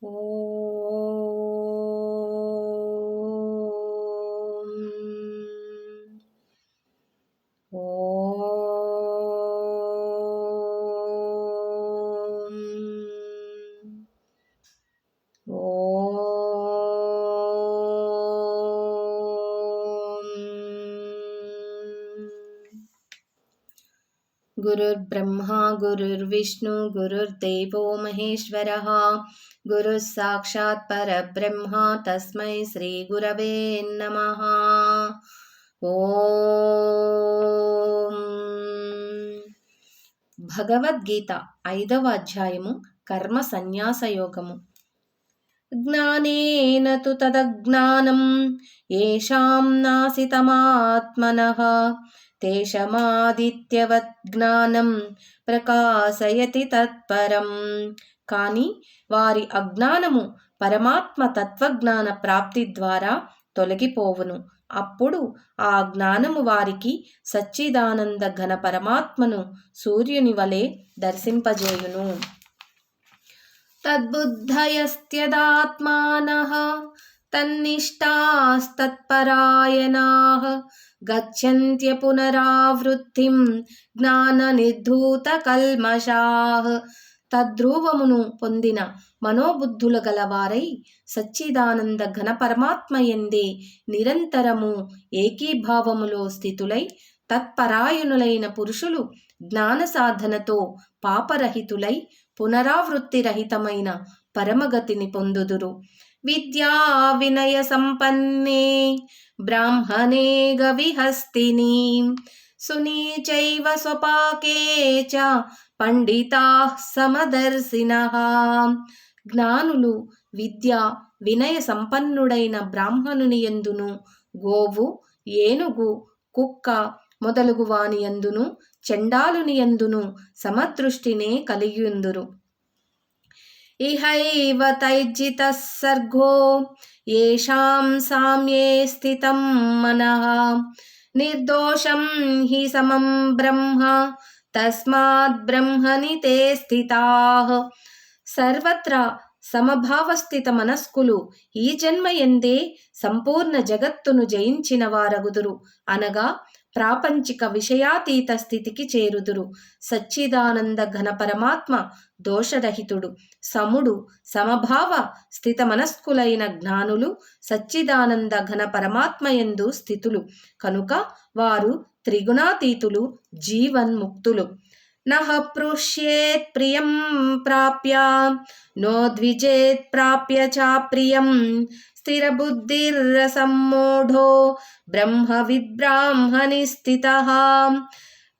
哦。गुरुर्ब्रह्मा गुरुर्विष्णु गुरुर्देवो महेश्वरः गुरुः साक्षात् परब्रह्मा तस्मै श्रीगुरवे नमः ఓం భగవద్గీత ఐదవ అధ్యాయము కర్మ సన్యాస యోగము జ్ఞానేన తు తదజ్ఞానం. ఏషాం నాసితమాత్మనః. తేషమాదిత్యవత్ జ్ఞానం ప్రకాశయతి తత్పరం. కానీ వారి అజ్ఞానము పరమాత్మ తత్వజ్ఞాన ప్రాప్తి ద్వారా తొలగిపోవును. అప్పుడు ఆ జ్ఞానము వారికి సచ్చిదానంద ఘన పరమాత్మను సూర్యుని వలె దర్శింపజేయును. తద్బుద్ధయస్త్యదాత్మానః తన్నిష్టాస్తత్పరాయణాः గచ్చంత్య పునరావృత్తిం జ్ఞాననిర్ధూతకల్మషాः తద్ధ్రువమును పొందిన మనోబుద్ధులు గలవారై సచ్చిదానంద ఘనపరమాత్మ ఎందే నిరంతరము ఏకీభావములో స్థితులై తత్పరాయణులైన పురుషులు జ్ఞాన సాధనతో పాపరహితులై పునరావృత్తిరహితమైన పరమగతిని పొందుదురు. విద్యా వినయ సంపన్నే బ్రాహ్మణే గవిహస్తిని సునీచైవ స్వపాకే చ పండితా సమదర్శిన. జ్ఞానులు విద్య వినయ సంపన్నుడైన బ్రాహ్మణుని ఎందును? గోవు ఏనుగు కుక్క మొదలుగు వాని ఎందును? చండాలునియందును సమదృష్టినే కలిగియుందురు ఇహైవ తైజిత సర్గో ఏషాం సామ్యే స్థితం మనః. నిర్దోషం హి సమం బ్రహ్మ తస్మాత్ బ్రహ్మని తే స్థితాః. సర్వత్రా సమభావస్థిత మనస్కులు ఈ జన్మ ఎందే సంపూర్ణ జగత్తును జయించిన వారగుదురు. అనగా ప్రాపంచిక విషయాతీత స్థితికి చేరుదురు. సచ్చిదానంద ఘన పరమాత్మ దోషరహితుడు. సముడు సమభావ స్థిత మనస్కులైన జ్ఞానులు సచ్చిదానంద ఘన పరమాత్మయందు స్థితులు. కనుక వారు త్రిగుణాతీతులు జీవన్ముక్తులు. నహ పృష్యేత్ ప్రియం ప్రాప్య నో ద్విజేత్ ప్రాప్య చాప్రియం స్థిరబుద్ధిర్రసమ్మూఢో బ్రహ్మ విద్బ్రాహ్మణి స్థిత.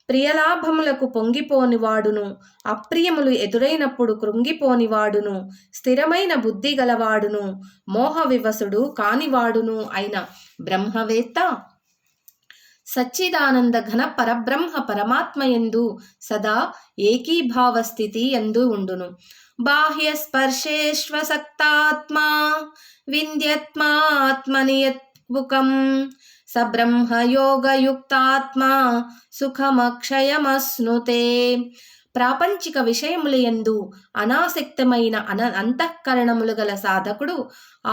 ప్రియలాభములకు పొంగిపోనివాడును అప్రియములు ఎదురైనప్పుడు కృంగిపోనివాడును స్థిరమైన బుద్ధి గలవాడును మోహ వివసుడు కానివాడును అయిన బ్రహ్మవేత్త సచ్చిదానంద ఘన పరబ్రహ్మ పరమాత్మయందు సదా ఏకీభావ స్థితి ఎందు ఉండును. బాహ్య స్పర్శేష్వసక్తాత్మా వింధ్యత్మాత్మనియత్ముఖం సబ్రహ్మయోగయుక్తాత్మా సుఖమక్షయమశ్నుతే. ప్రాపంచిక విషయములయందు అనాసక్తమైన అన అంతఃకరణములు గల సాధకుడు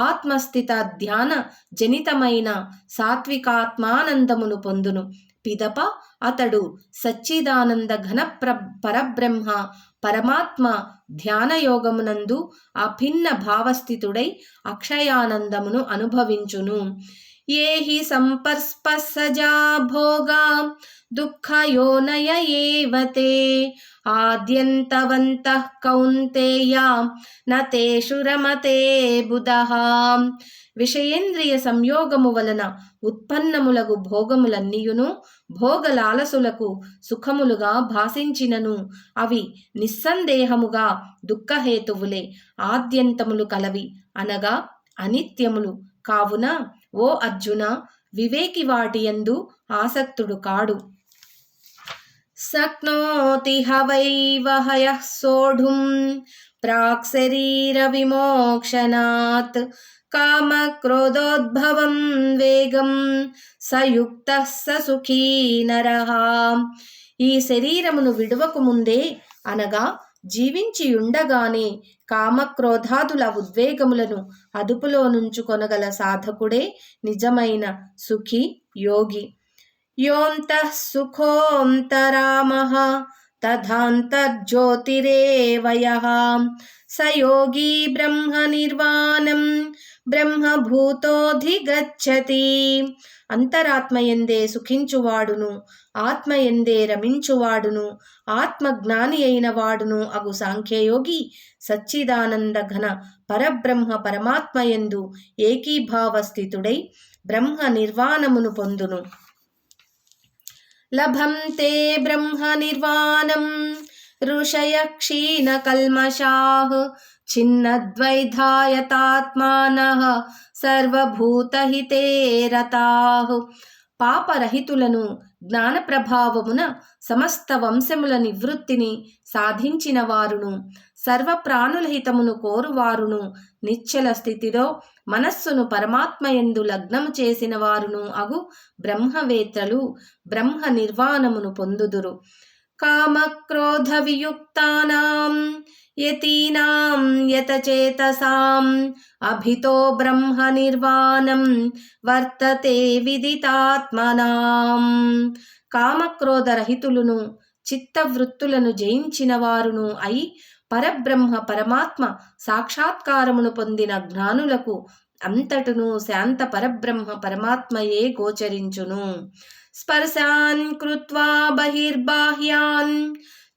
ఆత్మస్థిత ధ్యాన జనితమైన సాత్వికాత్మానందమును పొందును. పిదప అతడు సచ్చిదానంద ఘన ప్ర పరబ్రహ్మ పరమాత్మ ధ్యానయోగమునందు అభిన్న భావస్థితుడై అక్షయానందమును అనుభవించును. ఏ హి సంపర్స్పసజా భోగా దుఃఖయోనయ ఏవతే. ఆద్యంతవంతః కౌంతేయ నతేషు రమతే బుధః. విషయేంద్రియ సంయోగము వలన ఉత్పన్నములగు భోగములన్నీయును భోగలాలసులకు సుఖములుగా భాషించినను అవి నిస్సందేహముగా దుఃఖహేతువులే ఆద్యంతములు కలవి అనగా అనిత్యములు. కావున ఓ అర్జున వివేకి వాటి ఎందు ఆసక్తుడు కాడు. శక్నోతి హవైవహయ సోఢుం ప్రాక్ శరీర కామ కామక్రోధోద్భవం వేగం సయుక్త స సుఖీ నరహ. ఈ శరీరమును విడువకు ముందే అనగా జీవించి ఉండగానే కామక్రోధాదుల ఉద్వేగములను అదుపులో నుంచుకొనగల సాధకుడే నిజమైన సుఖి యోగి. యోంత సుఖోంతరామ తథాంతర్జ్యోతిరేవయः స బ్రహ్మ నిర్వాణం బ్రహ్మభూతోధిగచ్చతి. అంతరాత్మయందే సుఖించువాడును ఆత్మయందే రమించువాడును ఆత్మజ్ఞాని అయిన వాడును అగు సాంఖ్యయోగి సచ్చిదానంద ఘన పరబ్రహ్మ పరమాత్మయందు ఏకీభావ స్థితుడై బ్రహ్మ నిర్వాణమును పొందును. లభంతే బ్రహ్మ నిర్వాణం ఋషయ క్షీణకల్మషాः చిన్నద్వైధాయతాత్మానః సర్వభూతహితే రతాః పాపరహితులను జ్ఞాన ప్రభావమున సమస్త వంశముల నివృత్తిని సాధించిన వారును సర్వ ప్రాణుల హితమును కోరువారును నిశ్చల స్థితిలో మనస్సును పరమాత్మయందు లగ్నము చేసిన వారును అగు బ్రహ్మవేత్తలు బ్రహ్మ నిర్వాణమును పొందుదురు. కామక్రోధ వియుక్తానాం యతీనాం యతచేతసాం అభితో బ్రహ్మ నిర్వాణం వర్తతే విదితాత్మనాం. కామక్రోధరహితులను చిత్తవృత్తులను జయించిన వారును అయి పరబ్రహ్మ పరమాత్మ సాక్షాత్కారమును పొందిన జ్ఞానులకు అంతటను శాంత పరబ్రహ్మ పరమాత్మయే గోచరించును. స్పర్శాన్ కృత్వా బహిర్బాహ్యాన్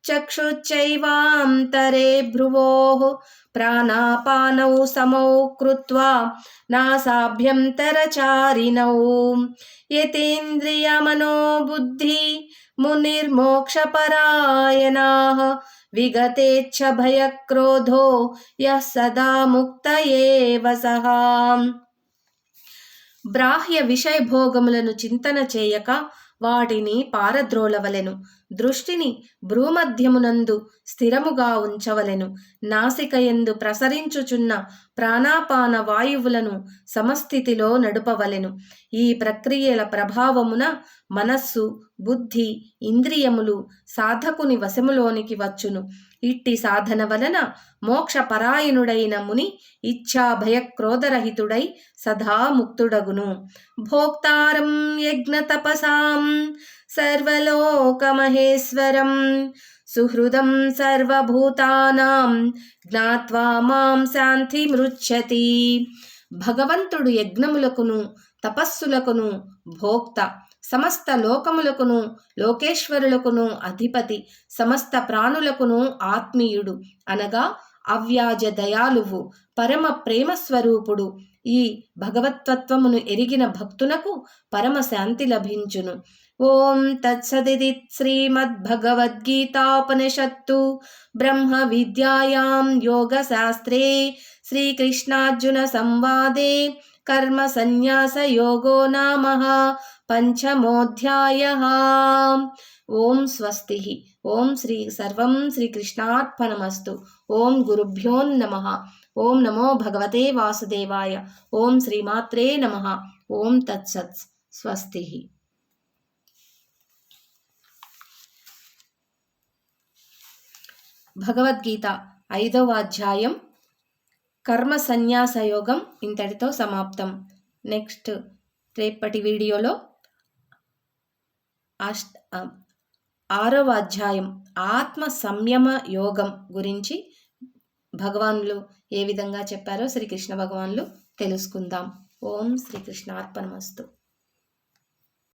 చక్షుచ్చైవాంతరే భ్రువో ప్రాణాపానౌ సమౌ కృత్వా నాసాభ్యంతరచారిణౌ. యతేంద్రియమనో బుద్ధి విగతేచ్ఛ భయక్రోధో యः సదా ముక్త ఏవ సహ బ్రాహ్య విషయభోగములను చింతన చేయక వాటిని పారద్రోలవలెను. దృష్టిని భ్రూమధ్యమునందు స్థిరముగా ఉంచవలెను. నాసికయందు ప్రసరించుచున్న ప్రాణాపాన వాయువులను సమస్థితిలో నడుపవలెను. ఈ ప్రక్రియల ప్రభావమున మనస్సు బుద్ధి ఇంద్రియములు సాధకుని వశములోనికి వచ్చును. ఇట్టి సాధన వలన మోక్షపరాయణుడైన ముని ఇచ్ఛా భయక్రోధరహితుడై సదా ముక్తుడగును. భోక్తారం యజ్ఞ తపసాం. సర్వలోకమహేశ్వరం. సుహృదం సర్వభూతానాం జ్ఞాత్వా మాం శాంతి మృచ్చతి భగవంతుడు యజ్ఞములకును తపస్సులకును భోక్త సమస్త లోకములకును లోకేశ్వరులకును అధిపతి సమస్త ప్రాణులకును ఆత్మీయుడు అనగా అవ్యాజ దయాలువు పరమ ప్రేమ స్వరూపుడు ఈ భగవత్వత్వమును ఎరిగిన భక్తునకు పరమ శాంతి లభించును. ఓం తత్సదిది శ్రీమద్భగవద్గీతాపనిషత్తు బ్రహ్మ విద్యాయాం యోగశాస్త్రే శ్రీకృష్ణార్జున సంవాదే కర్మ సన్యాస యోగో నామ పంచమోధ్యాయ ఓం స్వస్తి ఓం శ్రీ సర్వం శ్రీకృష్ణార్పణమస్తు ఓం గురుభ్యోన్నమ ఓం నమో భగవతే వాసుదేవాయ ఓం శ్రీమాత్రే నమ ఓం తత్సత్ స్వస్తి భగవద్గీత ఐదవ అధ్యాయం కర్మ సన్యాస యోగం ఇంతటితో సమాప్తం. నెక్స్ట్ రేపటి వీడియోలో అష్ట ఆరవ అధ్యాయం ఆత్మ సంయమ యోగం గురించి భగవాన్లు ఏ విధంగా చెప్పారో శ్రీకృష్ణ భగవాన్లు తెలుసుకుందాం. ఓం శ్రీకృష్ణ అర్పణమస్తు